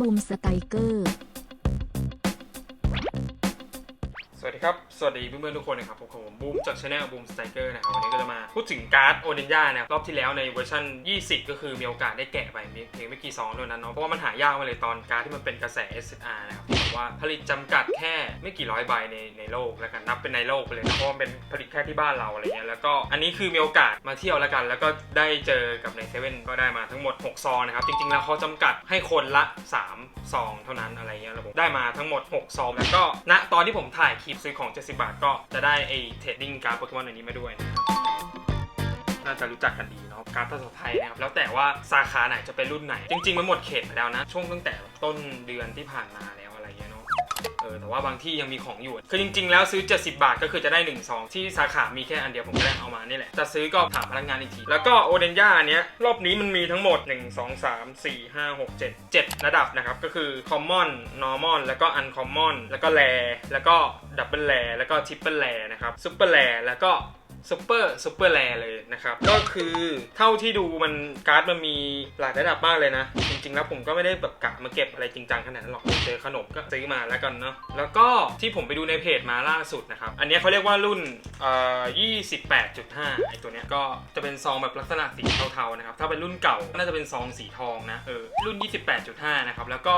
บูมสไตเกอร์สวัสดีครับ สวัสดีเพื่อนๆทุกคนนะครับผมผมบูมจากช anel บูมสไตรเกอร์นะครับวันนี้ พูดถึงการ์ดโอเดนย่านะครับรอบที่แล้วในเวอร์ชัน20 ก็คือมีโอกาสได้แกะไปมีเพียงไม่กี่ซองเท่านั้นเนาะเพราะว่ามันหายากมาเลยตอนการ์ดที่มันเป็นกระแส SR นะครับว่าผลิตจำกัดแค่ไม่กี่ร้อยใบในในโลกแล้วกันนับเป็นในโลกไปเลยเพราะว่าเป็นผลิตแค่ที่บ้านเราอะไรเงี้ยแล้วก็อันนี้คือมีโอกาสมาเที่ยวแล้วกัน แล้วก็ได้เจอกับในเซเว่นก็ได้มาทั้งหมด 6 ซองนะครับ จริงๆ แล้วเขาจำกัดให้คนละ 3 ซอง เท่านั้นอะไรเงี้ยระบบได้มาทั้งหมด 6 ซอง แล้วก็ณตอนที่ผมถ่ายคลิปซื้อของ 70 บาท ก็จะได้ไอ้เทรดดิ้งการ์ดโปเกมอนอันนี้มาด้วยนะครับ น่าจะรู้จักกันดีเนาะการ์ดภาษาไทยนะครับแล้วแต่ว่าสาขาไหนจะเป็นรุ่นไหน จริง ๆ มันหมดเขตไปแล้วนะ ช่วงตั้งแต่ต้นเดือนที่ผ่านมาแล้วอะไรเงี้ยเนาะเออแต่ว่าบางที่ยังมีของอยู่ คือจริง ๆ แล้วซื้อ 70 บาทก็คือจะได้1ซองที่สาขามีแค่อันเดียวผมก็ได้เอามานี่แหละจะซื้อก็ถามพนักงานอีกที แล้วก็โอเดนย่าอันเนี้ยรอบนี้มันมีทั้งหมด 1 2 3 4 5 6 7 7 ระดับนะครับ ก็คือ common normal แล้วก็ uncommon แล้วก็ rare แล้วก็ double rare แล้วก็ triple rare นะครับ super rare แล้วก็ ซูเปอร์ซูเปอร์แรเลยนะครับ ก็คือเท่าที่ดูมันการ์ดมันมีหลายระดับมากเลยนะ จริงๆ แล้วผมก็ไม่ได้แบบกะมาเก็บอะไรจริงจังขนาดนั้นหรอกเจอขนมก็ซื้อมาแล้วกันเนาะแล้วก็ที่ผมไปดูในเพจมาล่าสุดนะครับ อันนี้เขาเรียกว่ารุ่นเอ่อ28.5ไอตัวเนี้ยก็จะเป็นซองแบบลักษณะสีเทาๆนะครับถ้าเป็นรุ่นเก่าก็น่าจะเป็นซองสีทองนะเออรุ่น 28.5 นะครับแล้วก็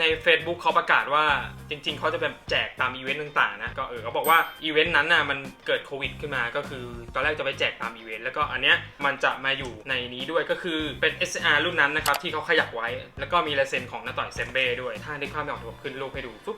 ใน Facebook เขาประกาศว่าจริง ๆ เขาจะแบบแจกตามอีเวนต์ต่างๆนะก็เออเขาบอกว่าอีเวนต์นั้นน่ะมันเกิดโควิดขึ้นมาก็คือ ตอนแรกจะไปแจกตามอีเวนต์แล้วก็อันเนี้ยมันจะมาอยู่ในนี้ด้วยก็คือเป็น SR รุ่นนั้นนะครับที่เขาขยับไว้ แล้วก็มีลายเซ็นของน้าต่อยเซมเบ้ด้วย ถ้าได้ควาพไม่ออกเดี๋ยวผมขึ้นรูปให้ดูปุ๊บ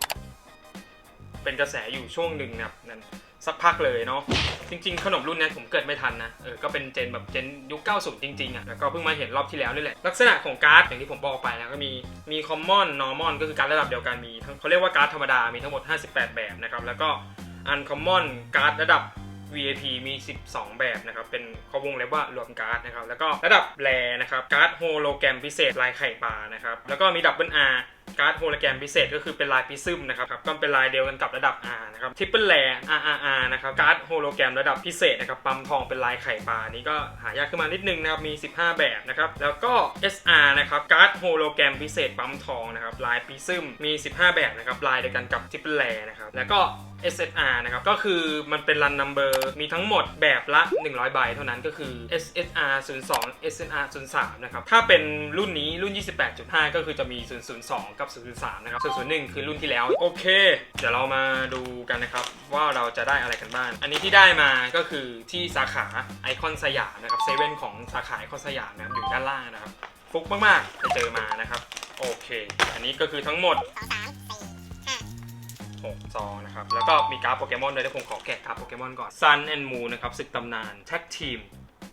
เป็นกระแสอยู่ช่วงหนึ่งนะครับนั้นสักพักเลยเนาะจริง ๆ ขนมรุ่นเนี้ยผมเกิดไม่ทันนะเออก็เป็นเจนแบบเจนยุค 90 จริงๆอะแล้วก็เพิ่งมาเห็นรอบที่แล้วนี่แหละ ลักษณะของการ์ดอย่างที่ผมบอกไปนะก็มีมีคอมมอนนอร์มอนก็คือการดระดับเดียวกันมีทั้งเขาเรียกว่าการ์ดธรรมดา มีทั้งหมด 58 แบบนะครับแล้วก็อันคอมมอนการ์ดระดับ VIP มี 12 แบบนะครับ เป็นเขาวงเล็บว่ารวมการ์ดนะครับ แล้วก็ระดับแรนะครับ การ์ดโฮโลแกรมพิเศษลายไข่ปลานะครับ แล้วก็มีดับเบิล R การ์ดโฮโลแกรมพิเศษก็คือเป็นลายพิซึมนะครับก็เป็นลายเดียวกันกับระดับ R นะครับทริปเปิลแร RRR นะครับการ์ดโฮโลแกรมระดับพิเศษนะครับปั๊มทองเป็นลายไข่ปลานี้ก็หายากขึ้นมานิดนึงนะครับมี 15 แบบนะครับแล้วก็ SR นะครับการ์ดโฮโลแกรมพิเศษปั๊มทองนะครับลายพิซึมมี 15 แบบนะครับลายเดียวกันกับทริปเปิลแรนะครับแล้วก็ SSR นะครับ ก็คือมันเป็นรันนัมเบอร์มีทั้งหมดแบบละ 100 ใบเท่านั้นก็คือ SSR 02 SNR 03 นะครับ ถ้าเป็นรุ่นนี้รุ่น 28.5 ก็คือจะมี 002กับ003นะครับ001 คือรุ่นที่แล้ว โอเค เดี๋ยวเรามาดูกันนะครับ ว่าเราจะได้อะไรกันบ้าง อันนี้ที่ได้มาก็คือที่สาขาไอคอนสยามนะครับเซเว่นของสาขาไอคอนสยามนะครับอยู่ด้านล่างนะครับ ฟุกมากๆไปเจอมานะครับ โอเค อันนี้ก็คือทั้งหมด6ซองนะครับ แล้วก็มีการ์ดโปเกมอนด้วยเดี๋ยวผมขอแกะการ์ดโปเกมอนก่อน Sun and Moon นะครับศึกตำนานแท็กทีม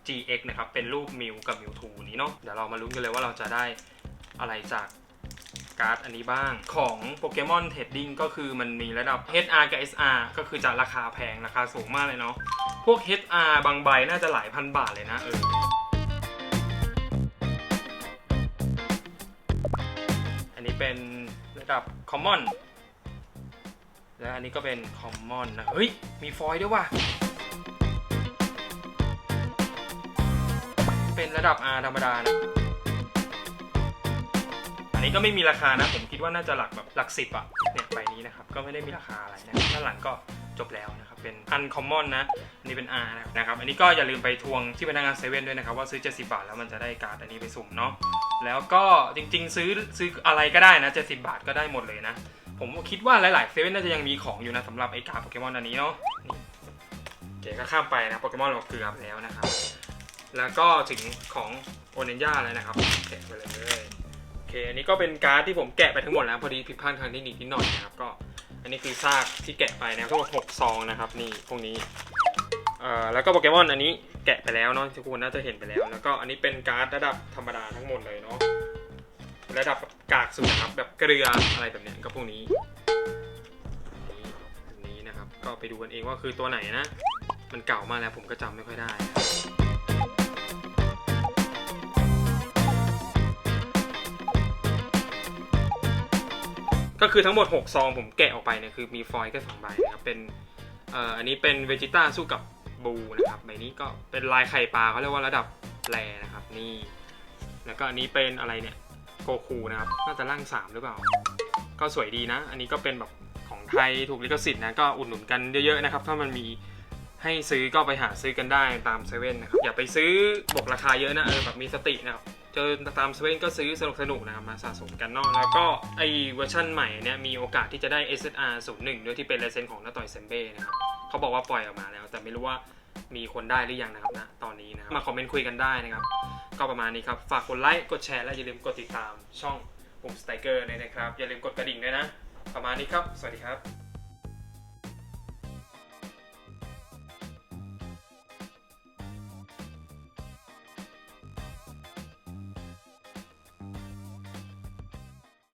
GX นะครับ เป็นรูปมิวกับมิวทูนี้เนาะ เดี๋ยวเรามาลุ้นกันเลยว่าเราจะได้อะไรจาก การ์ดอันนี้บ้าง ของโปเกมอนเทรดดิ้งก็คือมันมีระดับ HR กับ SR ก็คือจะราคาแพงราคาสูงมากเลยเนาะพวก HR บางใบน่าจะหลายพันบาทเลยนะเอออันนี้เป็นระดับ Common และอันนี้ก็เป็น Common นะ เฮ้ย มีฟอยล์ด้วยว่ะ เป็นระดับ R ธรรมดานะ นนี้ก็ไม่มีราคานะ ผมคิดว่าน่าจะหลักแบบหลักสิบอะเนี่ยใบนี้นะครับ ก็ไม่ได้มีราคาอะไรนะด้านหลังก็จบแล้วนะครับ เป็น Uncommon นนะอันนี้เป็น R นะครับ อันนี้ก็อย่าลืมไปทวงที่พนักงานเซเว่นด้วยนะครับว่าซื้อ 70 บาทแล้วมันจะได้การ์ดอันนี้ไปสุ่มเนาะแล้วก็จริง ๆ ซื้อซื้ออะไรก็ได้นะ 70 บาทก็ได้หมดเลยนะ ผมคิดว่าหลายๆเซเว่นน่าจะยังมีของอยู่นะสำหรับไอ้การ์ดโปเกมอนอันนี้เนาะนี่เก๋ก็ข้ามไปนะโปเกมอนเราเกือบแล้วนะครับ แล้วก็ถึงของโอเนนย่าแล้วนะครับแกะไปเลย เคอันนี้ก็เป็นการ์ดที่ผมแกะไปทั้งหมดแล้วพอดีผิดพลาดทางเทคนิคนิดหน่อยนะครับก็อันนี้คือซากที่แกะไปนะครับทั้งหมด6ซองนะครับนี่พวกนี้เอ่อแล้วก็โปเกมอนอันนี้แกะไปแล้วเนาะทุกคนน่าจะเห็นไปแล้ว แล้วก็อันนี้เป็นการ์ดระดับธรรมดาทั้งหมดเลยเนาะระดับกากสุดครับแบบเกลืออะไรแบบเนี้ยก็พวกนี้นี่อันนี้นะครับก็ไปดูกันเองว่าคือตัวไหนนะ มันเก่ามากแล้วผมก็จำไม่ค่อยได้ ก็คือทั้งหมด 6 ซองผมแกะออกไปเนี่ยคือมีฟอยล์แค่สองใบนะครับเป็นเอ่ออันนี้เป็นเวจิต้าสู้กับบูนะครับใบนี้ก็เป็นลายไข่ปลาเขาเรียกว่าระดับแรนะครับนี่แล้วก็อันนี้เป็นอะไรเนี่ยโกคูนะครับน่าจะร่าง3หรือเปล่า ก็สวยดีนะ อันนี้ก็เป็นแบบของไทยถูกลิขสิทธิ์นะก็อุดหนุนกันเยอะๆนะครับ ถ้ามันมีให้ซื้อก็ไปหาซื้อกันได้ตามเซเว่นนะครับอย่าไปซื้อบวกราคาเยอะนะเออแบบมีสตินะครับ เจอตามเซเว่นก็ซื้อสนุกสนุกนะครับมาสะสมกันเนอกแล้วก็ไอเวอร์ชันใหม่เนี่ยมีโอกาสที่จะได้ SSR 01ด้วยที่เป็นลายเซ็นของน้าต่อยเซมเบ้นะครับเขาบอกว่าปล่อยออกมาแล้ว แต่ไม่รู้ว่ามีคนได้หรือยังนะครับนะตอนนี้นะมาคอมเมนต์คุยกันได้นะครับ ก็ประมาณนี้ครับ ฝากกดไลค์กดแชร์และอย่าลืมกดติดตามช่องปุ่มสไตเกอร์ด้วยนะครับ อย่าลืมกดกระดิ่งด้วยนะ ประมาณนี้ครับ สวัสดีครับ